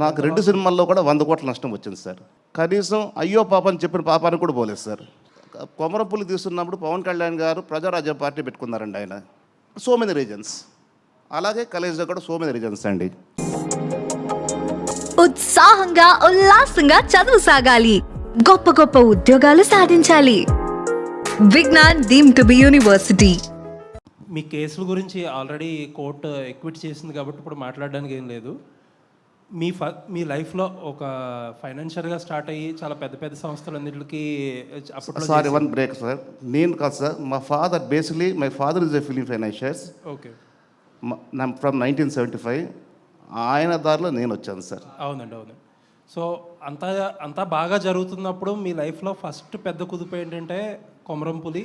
నాకు రెండు సినిమాల్లో కూడా వంద కోట్ల నష్టం వచ్చింది సార్. కనీసం అయ్యో పాప అని చెప్పిన పాపానికి కూడా పోలేదు సార్. కొమరపుల్లి తీస్తున్నప్పుడు పవన్ కళ్యాణ్ గారు ప్రజారాజ్య పార్టీ పెట్టుకున్నారండి ఆయన. సో మెనీ రీజన్స్ అలాగే కలేజ్లో కూడా సో మెనీ రీజన్స్ అండి. ఉత్సాహంగా ఉల్లాసంగా చదువు సాగాలి. గొప్ప గొప్ప ఉద్యోగాలు సాధించాలి. Vignan deem to be university. మీ కేసుల గురించి ఆల్రెడీ కోర్టు ఎక్విట్ చేసింది కాబట్టి ఇప్పుడు మాట్లాడడానికి ఏం లేదు. మీ ఫ మీ లైఫ్లో ఒక ఫైనాన్షియల్గా స్టార్ట్ అయ్యి చాలా పెద్ద పెద్ద సంస్థలన్నిటికి అప్పట్లో సారీ వన్ బ్రేక్ సార్. నేను కాదు సార్ మా father basically my father is a film financiers okay. From nineteen seventy five ఆయన దారిలో నేను వచ్చాను సార్. అవునండి అవును. సో అంతా అంతా బాగా జరుగుతున్నప్పుడు మీ లైఫ్లో ఫస్ట్ పెద్ద కుదుపు ఏంటంటే కొమరంపులి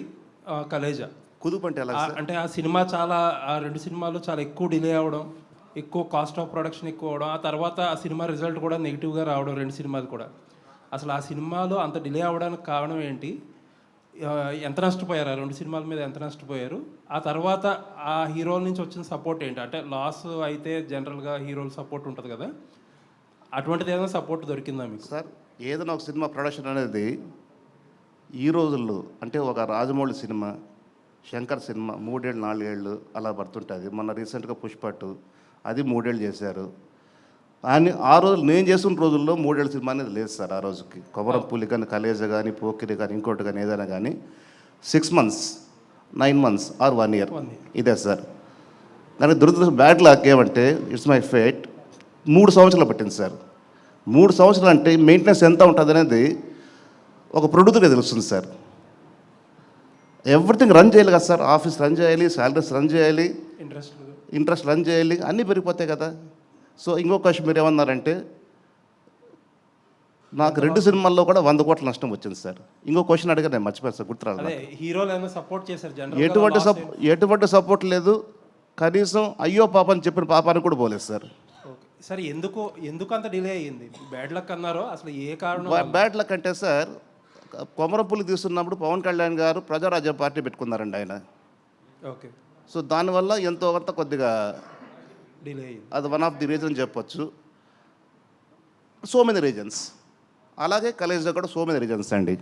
కలేజా? కుదుపు అంటే ఎలా అంటే ఆ సినిమా చాలా ఆ రెండు సినిమాలు చాలా ఎక్కువ డిలే అవ్వడం. ఎక్కువ కాస్ట్ ఆఫ్ ప్రొడక్షన్ ఎక్కువ అవడం ఆ తర్వాత ఆ సినిమా రిజల్ట్ కూడా నెగిటివ్గా రావడం రెండు సినిమాలు కూడా. అసలు ఆ సినిమాలు అంత డిలే అవ్వడానికి కారణం ఏంటి? ఎంత నష్టపోయారు? ఆ రెండు సినిమాల మీద ఎంత నష్టపోయారు? ఆ తర్వాత ఆ హీరోల నుంచి వచ్చిన సపోర్ట్ ఏంటి? అంటే లాస్ అయితే జనరల్గా హీరోల సపోర్ట్ ఉంటుంది కదా. అటువంటిది ఏదైనా సపోర్ట్ దొరికిందా మీకు? సార్ ఏదైనా ఒక సినిమా ప్రొడక్షన్ అనేది ఈ రోజుల్లో అంటే ఒక రాజమౌళి సినిమా శంకర్ సినిమా మూడేళ్ళు నాలుగేళ్ళు అలా పడుతుంటుంది. మొన్న రీసెంట్గా పుష్పట్టు అది మూడేళ్ళు చేశారు. కానీ ఆ రోజు నేను చేస్తున్న రోజుల్లో మూడేళ్ళ సినిమా అనేది లేదు సార్ ఆ రోజుకి. కొమరం పులి కానీ కలేజ కానీ పోకిరి కానీ ఇంకోటి కానీ ఏదైనా కానీ six months nine months or one year ఇదే సార్. కానీ దురదృష్టం బ్యాడ్ లాక్ ఏమంటే ఇట్స్ మై ఫేట్ మూడు సంవత్సరాలు పట్టింది సార్. మూడు సంవత్సరాలు అంటే మెయింటెనెన్స్ ఎంత ఉంటుంది అనేది ఒక ప్రొడ్యూసర్కి తెలుస్తుంది సార్. ఎవ్రీథింగ్ రన్ చేయాలి కదా సార్. ఆఫీస్ రన్ చేయాలి శాలరీస్ రన్ చేయాలి. ఇంట్రెస్ట్ ఇంట్రెస్ట్ రన్ చేయాలి అన్నీ పెరిగిపోతాయి కదా. సో ఇంకో క్వశ్చన్ మీరు ఏమన్నారంటే నాకు రెండు సినిమాల్లో కూడా వంద కోట్ల నష్టం వచ్చింది సార్. ఇంకో క్వశ్చన్ అడిగా నేను మర్చిపోయాను సార్ గుర్తురాలి హీరోలు సపోర్ట్ చేశారు ఎటువంటి ఎటువంటి సపోర్ట్ లేదు. కనీసం అయ్యో పాప అని చెప్పిన పాపానికి కూడా పోలేదు సార్. సరే ఎందుకు ఎందుకు అంత డిలే అయ్యింది? బ్యాడ్ లక్ అన్నారో అసలు ఏ కారణం? బ్యాడ్ లక్ అంటే సార్ కొమరపుల్లి తీస్తున్నప్పుడు పవన్ కళ్యాణ్ గారు ప్రజారాజ్య పార్టీ పెట్టుకున్నారండి ఆయన. ఓకే. సో దానివల్ల ఎంతో కొంత కొద్దిగా డిలే అది వన్ ఆఫ్ ది రీజన్ చెప్పొచ్చు. సో మెనీ రీజన్స్ అలాగే కలేజ్లో కూడా సో మెనీ రీజన్స్ అండి.